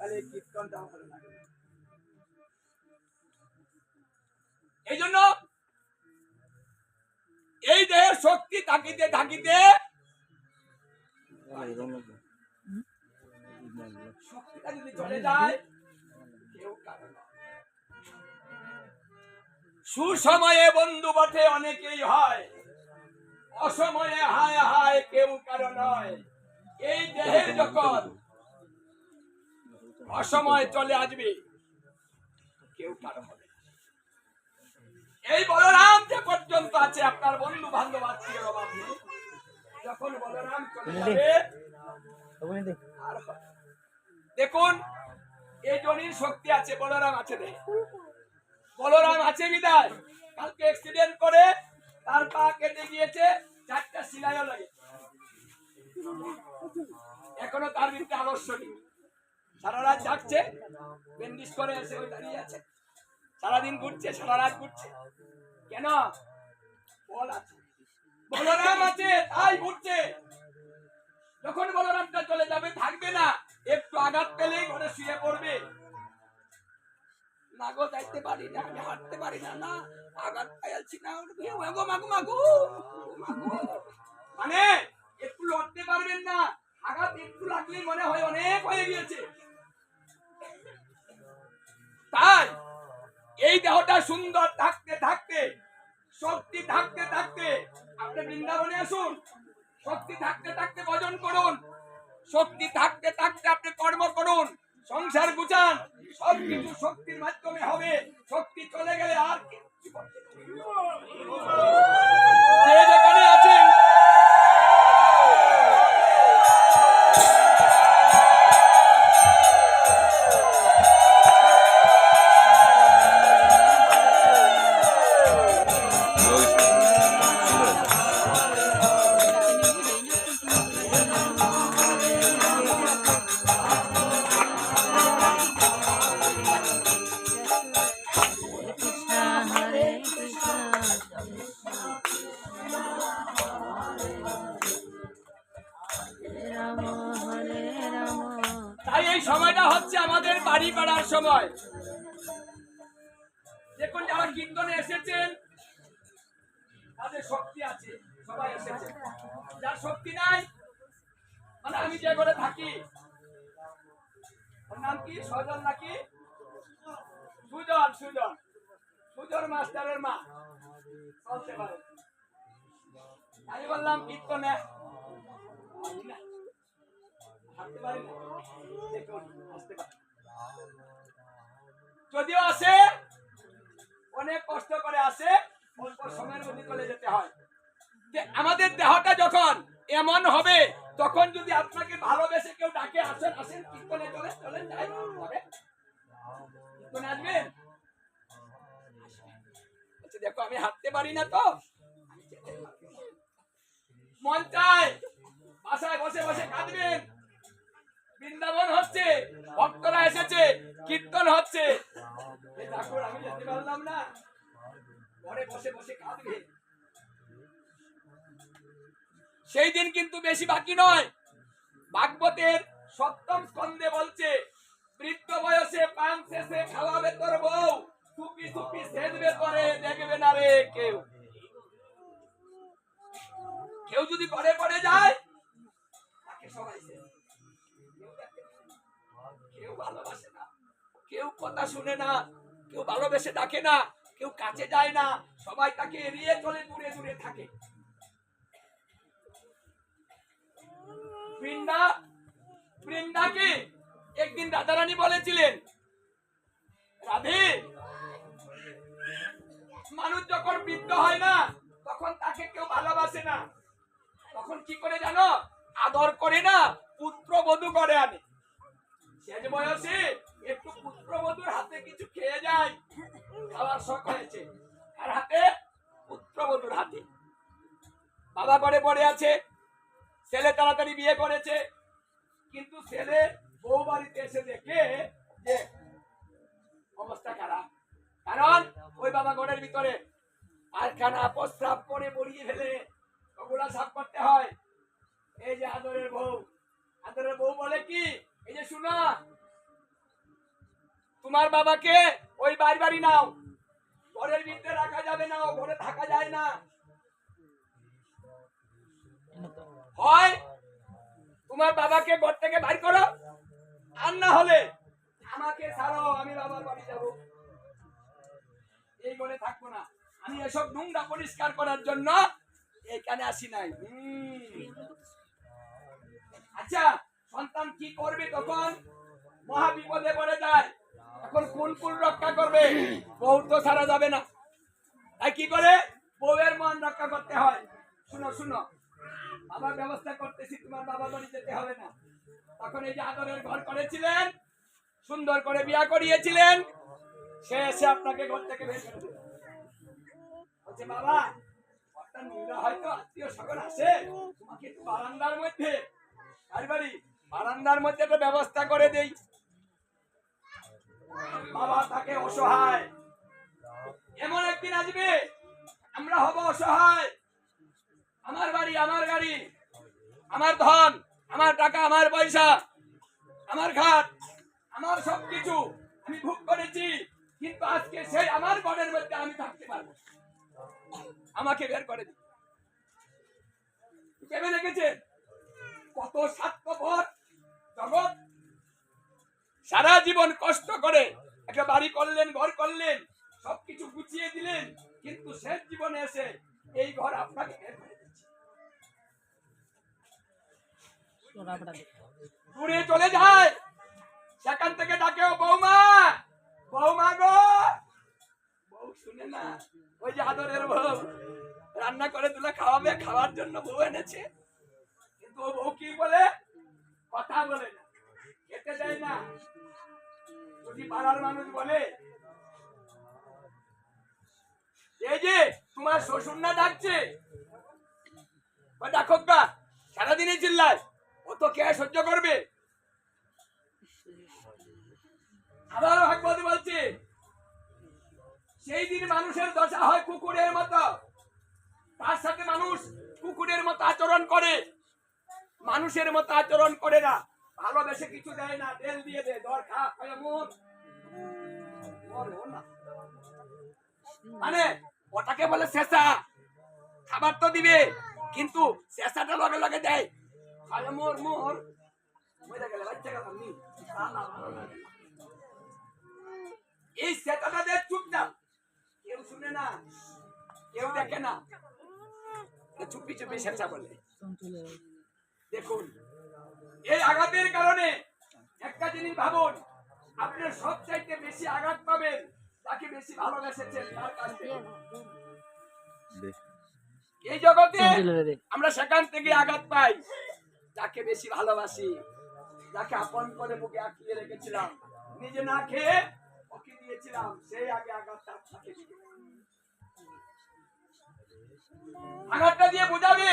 তাহলে এই ভালো জন্য এই দেহের শক্তি থাকিতে থাকিতে শক্তিটা যদি চলে যায় কেউ কারও সুসময়ে বন্ধু বটে অনেকেই হয় অসময়ে হায় হায় কেউ কারও নয়। এই দেহের যখন অসময় চলে আসবে। কেউ কারও হবে এই বলরাম যে পর্যন্ত আছে আপনার বন্ধু বান্ধব আত্মীয় অভাব নেই। যখন বলরাম চলে যাবে আর দেখুন এই জনির শক্তি আছে বলরাম আছে দেহে বলরাম আছে বিদায়। কালকে অ্যাক্সিডেন্ট করে তার পা কেটে গিয়েছে চারটা সিলাইও লাগে এখনও তার বিরুদ্ধে আলস্য নেই। সারা রাত জাগছে বেন্ডিস করে এসে ওই দাঁড়িয়ে আছে। সারাদিন ঘুরছে, সারা রাত ঘুরছে। কেন? বলরাম আছে, তাই ঘুরছে। যখন বলরামটা চলে যাবে, থাকবে না। একটু আঘাত পেলেই ঘরে শুয়ে পড়বে। না গো, যাইতে পারি না, আমি হাঁটতে পারি না না। আঘাত পাইয়াছি না মাগো মাগো মাগো। মানে একটু লড়তে পারবেন না। আঘাত একটু লাগলে মনে হয় অনেক হয়ে গিয়েছে। তাই এই দেহটা সুন্দর থাকতে থাকতে, শক্তি থাকতে থাকতে, আপনি বৃন্দাবনে আসুন, শক্তি থাকতে থাকতে ভজন করুন, শক্তি থাকতে থাকতে আপনি কর্ম করুন, সংসার গুছান সব কিছু শক্তির মাধ্যমে হবে, শক্তি চলে গেলে আর কিচ্ছু করতে সবাই এসেছে। যার শক্তি নাই মানে আমি যে ঘরে থাকি, ওর নাম কি? সজন নাকি? সুজন সুজন সুজন মাস্টারের মা। চলতে পারে। আমি বললাম, কীর্তনে। আমি না। যদিও আসে, অনেক কষ্ট করে আসে, অল্প সময়ের মধ্যে চলে যেতে হয়। আমাদের দেহটা যখন এমন হবে, তখন যদি আপনাকে ভালোবেসে কেউ ডাকে, আসেন আসেন, কীর্তনে চলে চলেন, যাই আসবেন? দেখো, আমি হাঁটতে পারি না তো। মন চায়, বাসায় বসে বসে কাঁদবেন। বৃন্দাবন হচ্ছে, ভক্তরা এসেছে, কীর্তন হচ্ছে। ঠাকুর, আমি যেতে পারলাম না। ঘরে বসে বসে কাঁদবে সেই দিন কিন্তু বেশি বাকি নয়। ভাগবতের সপ্তম স্কন্ধে বলছে, বৃদ্ধ বয়সে পান শেষে খাওয়াবে তোর বউ। টুপি টুপি সেজবে করে দেখবে না রে কেউ। কেউ যদি পরে পরে যায়, তাকে সবাই কেউ ভালোবাসে না। কেউ কথা শুনে না। কেউ ভালোবেসে ডাকে না। কেউ কাছে যায় না। সবাই তাকে এড়িয়ে চলে দূরে দূরে থাকে। বৃন্দাকে একদিন রাধারানী বলেছিলেন, রাধে, মানুষ যখন বৃদ্ধ হয় না, তখন তাকে কেউ ভালোবাসে না। তখন কি করে জানো? আদর করে না, পুত্র বধূ করে আনে। শেষ বয়সে একটু পুত্রবধূর হাতে কিছু খেয়ে যায়, খাওয়ার শখ হয়েছে। আর হাতে? পুত্রবধূর হাতে। বাবা ঘরে পড়ে আছে, ছেলে তাড়াতাড়ি বিয়ে করেছে ছেলে বউ বাড়িতে এসে দেখে যে অবস্থা খারাপ। কারণ ওই বাবা ঘরের ভিতরে পায়খানা, প্রস্রাব করে বড়িয়ে ফেলে ওগুলা সাফ করতে হয়। এই যে আদরের বউ। আদরের বউ বলে কি? এই যে শুনো, তোমার বাবাকে ওই বাড়ি বাড়ি নাও। ঘরের ভিতরে রাখা যাবে না, ও ঘরে থাকা যায় না হয় তোমার বাবাকে ঘর থেকে বাইর করো। আর না হলে আমাকে ছাড়ো, আমি বাবার বাড়ি যাব। এই বলে থাকব না। আমি এসব নোংরা পরিষ্কার করার জন্য এখানে আসি নাই। আচ্ছা সন্তান কি করবে তখন? মহা বিপদে পড়ে যায়। এখন কোন কোন রক্ষা করবে। বউ তো ছাড়া যাবে না। তাই কি করে? বউয়ের মন রক্ষা করতে হয়। শুনো শুনো। বাবার ব্যবস্থা করতেছি, তোমার বাবা বাড়ি যেতে হবে না। তখন এই যে আদরের ঘর করেছিলেন, সুন্দর করে বিয়া করিয়েছিলেন, সে এসে আপনাকে ঘর থেকে বের করে বলছে, বাবা হয়তো আত্মীয় সকল আসে, তোমাকে বারান্দার মধ্যে বারান্দার মধ্যে ব্যবস্থা করে দেই। বাবা তাকে অসহায়। এমন একদিন আসবে, আমরা হব অসহায় আমার বাড়ি আমার গাড়ি আমার ধন, আমার টাকা, আমার পয়সা, আমার ঘাট, আমার সবকিছু আমি ভোগ করেছি, কিন্তু আজকে সেই আমার ঘরের মধ্যে আমি থাকতে পারব আমাকে বের করে দিন। ভেবে রেখেছেন? কত স্বার্থপর জগৎ। সারা জীবন কষ্ট করে একটা বাড়ি করলেন, ঘর করলেন, সবকিছু গুছিয়ে দিলেন, কিন্তু শেষ জীবনে এসে এই ঘর আপনাকে দূরে চলে যায়। সেখান থেকে ডাকে, ও বৌমা বৌমা গো। বউ শুনে না, ওই যে আদরের বউ, রান্না করে তুলে খাওয়াবে, খাওয়ার জন্য বউ এনেছে। কিন্তু ও বউ কি বলে? কথা বলে না, খেতে দেয় না। যদি পাড়ার মানুষ বলে, এই যে তোমার শ্বশুর না ডাকছে? বা ডাকক গা, সারাদিনই চিল্লায়। ও তো কে সহ্য করবে। আবারও বলছে, সেই দিন মানুষের দশা হয় কুকুরের মতো। তার সাথে মানুষ কুকুরের মতো আচরণ করে। মানুষের মতো আচরণ করে না। ভালোবেসে কিছু দেয় না, তেল দিয়ে দেয় দর। মানে ওটাকে বলে শেষা খাবার তো দিবে, কিন্তু শেষাটা লগে লগে দেয়। খায় মোর মোর মরে গেলে বাচ্চা গেলাম নি না, না, ভালো লাগে না। এই শেষাটা দেয় চুপচাপ কেউ শুনে না কেউ দেখে না। এ চুপি চুপি শেষা বলে। দেখুন এই আঘাতের কারণে একটা জিনিস ভাবুন আপনার সব চাইতে বেশি আঘাত পাবেন তাকে বেশি ভালোবেসেছেন তার কাছে এই জগতে আমরা সেখান থেকে আঘাত পাই। যাকে বেশি ভালোবাসি। যাকে আপন করে বুকে আঁকিয়ে রেখেছিলাম। নিজে না খেয়ে ওকে দিয়েছিলাম। সেই আগে আঘাতটা আঘাতটা দিয়ে বোঝাবে?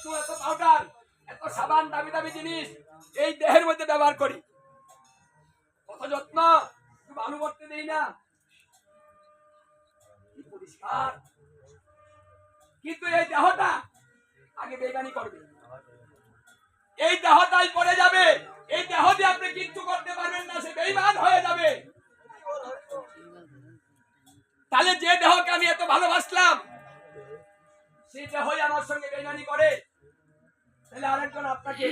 সু এত পাউডার এত সাবান, দামি দামি জিনিস, এই দেহের মধ্যে ব্যবহার করি। কত যত্ন আলু করতে দেই না। পরিষ্কার। কিন্তু এই দেহটা আগে বেগানি করবে। এই দেহটাই পড়ে যাবে। এই দেহ দিয়ে আপনি কিচ্ছু করতে পারবেন না, সে বেইমান হয়ে যাবে। তাহলে যে দেহকে আমি এত ভালোবাসলাম সেই হয়ে আমার সঙ্গে বেইমানি করে, তাহলে আরেকজন আপনাকে।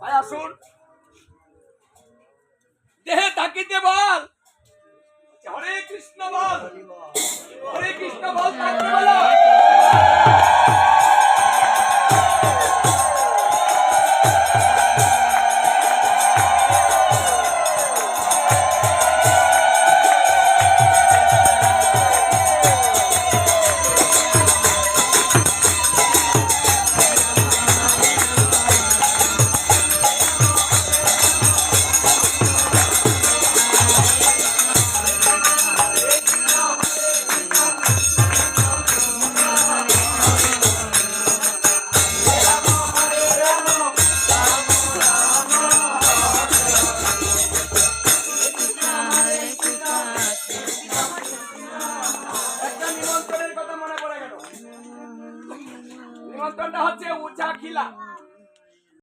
ভাই, আসুন। দেহে তাকিতে বল। হরে কৃষ্ণ বল। হরে কৃষ্ণ বল তাকে বলো।